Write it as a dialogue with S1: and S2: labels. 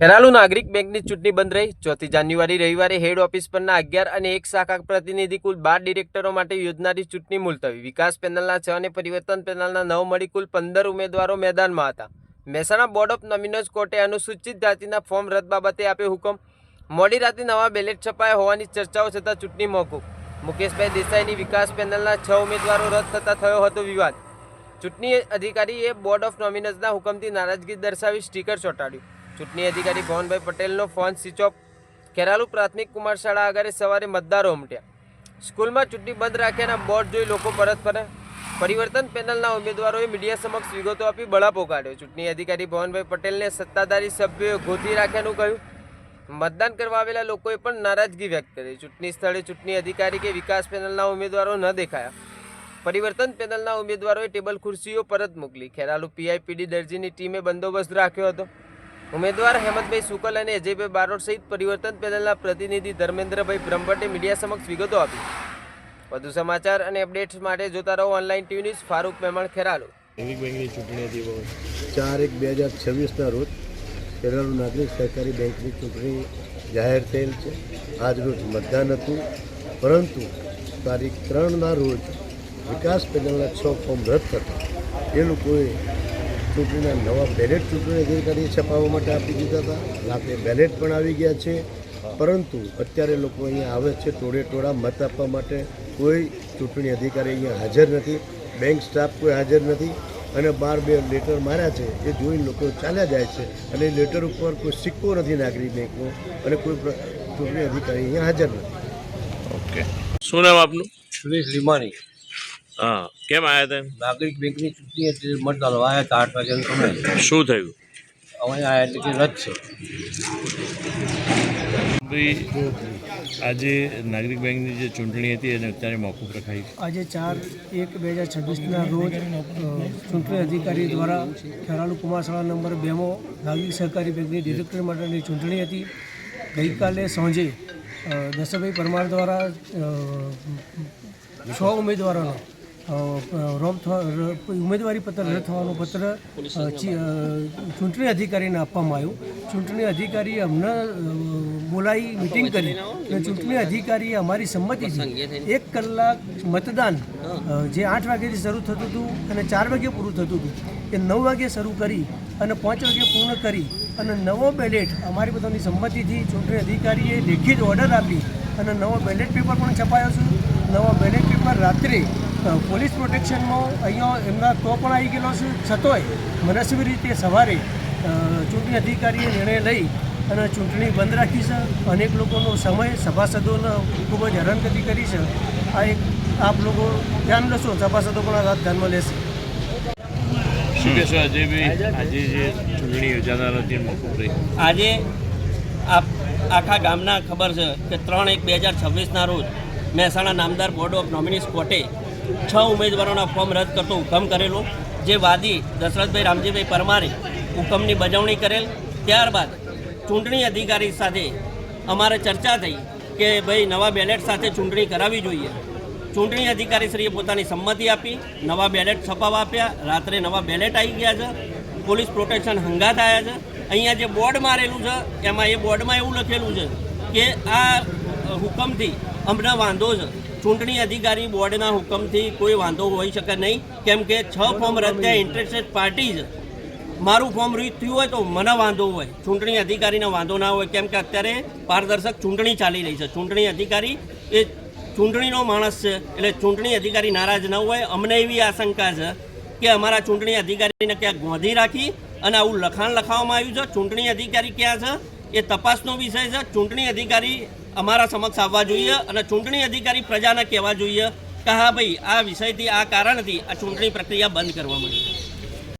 S1: ખેરાલુ નાગરિક બેંકની ચૂંટણી બંધ રહી. ચોથી જાન્યુઆરી રવિવારે હેડ ઓફિસ પરના અગિયાર અને એક શાખા પ્રતિનિધિ કુલ બાર ડિરેક્ટરો માટે યોજનારી ચૂંટણી મુલતવી. વિકાસ પેનલના છ અને પરિવર્તન પેનલના નવ મળી કુલ પંદર ઉમેદવારો મેદાનમાં હતા. મહેસાણા બોર્ડ ઓફ નોમિનોઝ કોર્ટે અનુસૂચિત જાતિના ફોર્મ રદ બાબતે આપ્યો હુકમ. મોડી રાતે નવા બેલેટ છપાયા હોવાની ચર્ચાઓ છતાં ચૂંટણી મોકૂફ. મુકેશભાઈ દેસાઈની વિકાસ પેનલના છ ઉમેદવારો રદ થતા થયો હતો વિવાદ. ચૂંટણી અધિકારીએ બોર્ડ ઓફ નોમિનોઝના હુકમથી નારાજગી દર્શાવી સ્ટીકર ચોંટાડ્યું. ચૂંટણી અધિકારી ભવનભાઈ પટેલનો ફોન સ્વિચ ઓફ ખેરાલુ પ્રાથમિક કુમાર શાળા આગળ સવારે મતદારો ઉમટ્યા. સ્કૂલમાં ચૂંટણી બંધ રાખ્યાના બોર્ડ જોઈ લોકો પરત ફર્યા પરિવર્તન પેનલના ઉમેદવારોએ મીડિયા સમક્ષ વિગતો આપી બળાપો કાઢ્યો. ચૂંટણી અધિકારી ભવનભાઈ પટેલને સત્તાધારી સભ્યોએ ગોતી રાખ્યાનું કહ્યું. મતદાન કરવા આવેલા લોકોએ પણ નારાજગી વ્યક્ત કરી. ચૂંટણી સ્થળે ચૂંટણી અધિકારી કે વિકાસ પેનલના ઉમેદવારો ન દેખાયા. પરિવર્તન પેનલના ઉમેદવારોએ ટેબલ ખુરશીઓ પરત મોકલી. ખેરાલુ પીઆઈપીડી દરજીની ટીમે બંદોબસ્ત રાખ્યો હતો. ઉમેદવાર હેમંતભાઈ સુકલ અને અજયભાઈ બારોટ સહિત પરિવર્તન પેનલના પ્રતિનિધિ ધર્મેન્દ્રભાઈ બ્રહ્મભટ્ટે મીડિયા સમક્ષ વિગતો આપી. વધુ સમાચાર અને અપડેટ્સ માટે જોતા રહો ઓનલાઈન ટીવી ન્યૂઝ ફારૂક મહેમાણ ખેરાલુ.
S2: બેંકની ચૂંટણી હતી
S3: ચાર એક બે હજાર છવ્વીસના રોજ ખેરાલુ નાગરિક સહકારી બેંકની ચૂંટણી જાહેર થયેલ છે. આજ રોજ મતદાન હતું. પરંતુ તારીખ ત્રણના રોજ વિકાસ પેનલના છ ફોર્મ રદ થતા એ લોકોએ ચૂંટણીના નવા બેલેટ ચૂંટણી અધિકારી છપાવવા માટે આપી દીધા હતા. રાતે બેલેટ પણ આવી ગયા છે. પરંતુ અત્યારે લોકો અહીંયા આવે છે ટોળે ટોળા મત આપવા માટે. કોઈ ચૂંટણી અધિકારી અહીંયા હાજર નથી. બેંક સ્ટાફ કોઈ હાજર નથી. અને બાર બે લેટર માર્યા છે. એ જોઈને લોકો ચાલ્યા જાય છે. અને એ લેટર ઉપર કોઈ સિક્કો નથી નાગરિક બેંકનો. અને કોઈ ચૂંટણી અધિકારી અહીંયા હાજર નથી.
S2: ઓકે. શું નામ આપનું?
S4: સુરેશ લીમાણી.
S2: હા. કેમ આવ્યા હતા
S4: નાગરિક બેંકની ચૂંટણી હતી મતદાન આવ્યા હતા આઠ વાગ્યાનો સમય.
S2: શું થયું?
S4: અમે આવ્યા એટલે કે રદ છે.
S2: ભાઈ આજે નાગરિક બેંકની જે ચૂંટણી હતી એને અત્યારે મોકૂફ રખાઈ
S5: આજે ચાર એક બે હજાર છવ્વીસના રોજ ચૂંટણી અધિકારી દ્વારા ખેરાલુ કુમારશાળા નંબર બેમાં નાગરિક સહકારી બેંકની ડિરેક્ટર માટેની ચૂંટણી હતી. ગઈકાલે સાંજે દશભાઈ પરમાર દ્વારા છ ઉમેદવારોનો રોમ ઉમેદવારી પત્ર રદ થવાનો પત્ર ચૂંટણી અધિકારીને આપવામાં આવ્યું. ચૂંટણી અધિકારીએ અમને બોલાવી મિટિંગ કરી. અને ચૂંટણી અધિકારીએ અમારી સંમતિથી એક કલાક મતદાન જે આઠ વાગ્યાથી શરૂ થતું હતું અને ચાર વાગે પૂરું થતું હતું એ નવ વાગે શરૂ કરી અને પાંચ વાગે પૂર્ણ કરી અને નવો બેલેટ અમારી બધાની સંમતિથી ચૂંટણી અધિકારીએ લેખિત ઓર્ડર આપી અને નવો બેલેટ પેપર પણ છપાયો છું. નવો બેલેટ પેપર રાત્રે પોલીસ પ્રોટેક્શનમાં અહીંયા એમના તો પણ આવી ગયેલો છે. છતોય મનસ્વી રીતે સવારે ચૂંટણી અધિકારીએ નિર્ણય લઈ અને ચૂંટણી બંધ રાખી છે. અનેક લોકોનો સમય સભાસદોને ખૂબ જ હેરાનગતિ કરી છે. આ એક આપ લોકો ધ્યાન લેશો સભાસદો પણ આ વાત ધ્યાનમાં લેશે.
S2: શું કહેશો અજયભાઈ આજે જે ચૂંટણી યોજાનાર હતી મોકૂફ રહી.
S6: આજે આખા ગામના ખબર છે કે ત્રણ એક બે હજાર છવ્વીસના રોજ મહેસાણા નામદાર બોર્ડ ઓફ નોમિનીસ કોર્ટે છ ઉમેદવારોના ફોર્મ રદ કરતો હુકમ કરેલો, જે વાદી દશરથભાઈ રામજીભાઈ પરમારે હુકમની બજવણી કરેલ. ત્યારબાદ ચૂંટણી અધિકારી સાથે અમારે ચર્ચા થઈ કે ભાઈ નવા બેલેટ સાથે ચૂંટણી કરાવવી જોઈએ. ચૂંટણી અધિકારીશ્રીએ પોતાની સંમતિ આપી, નવા બેલેટ છપાવવા આપ્યા. રાત્રે નવા બેલેટ આવી ગયા છે. પોલીસ પ્રોટેક્શન હંગાત આવ્યા છે. અહીંયા જે બોર્ડ મારેલું છે, એમાં એ બોર્ડમાં એવું લખેલું છે કે આ હુકમથી અમને વાંધો છે. ચૂંટણી અધિકારી બોર્ડના હુકમથી કોઈ વાંધો હોઈ શકે નહીં. કેમ કે છ ફોર્મ રદ થયા ઇન્ટરેસ્ટેડ પાર્ટી છે મારું ફોર્મ રીત થયું હોય તો મને વાંધો હોય. ચૂંટણી અધિકારીને વાંધો ના હોય કેમ કે અત્યારે પારદર્શક ચૂંટણી ચાલી રહી છે. ચૂંટણી અધિકારી એ ચૂંટણીનો માણસ છે એટલે ચૂંટણી અધિકારી નારાજ ન હોય. અમને એવી આશંકા છે કે અમારા ચૂંટણી અધિકારીને ક્યાંક ગોંધી રાખી અને આવું લખાણ લખાવવામાં આવ્યું છે. ચૂંટણી અધિકારી ક્યાં છે એ તપાસનો વિષય છે. ચૂંટણી અધિકારી અમારા સમક્ષ આવવા જોઈએ અને ચૂંટણી અધિકારી પ્રજાને કહેવા જોઈએ કે હા ભાઈ, આ વિષયથી આ કારણથી આ ચૂંટણી પ્રક્રિયા બંધ કરવા માંડી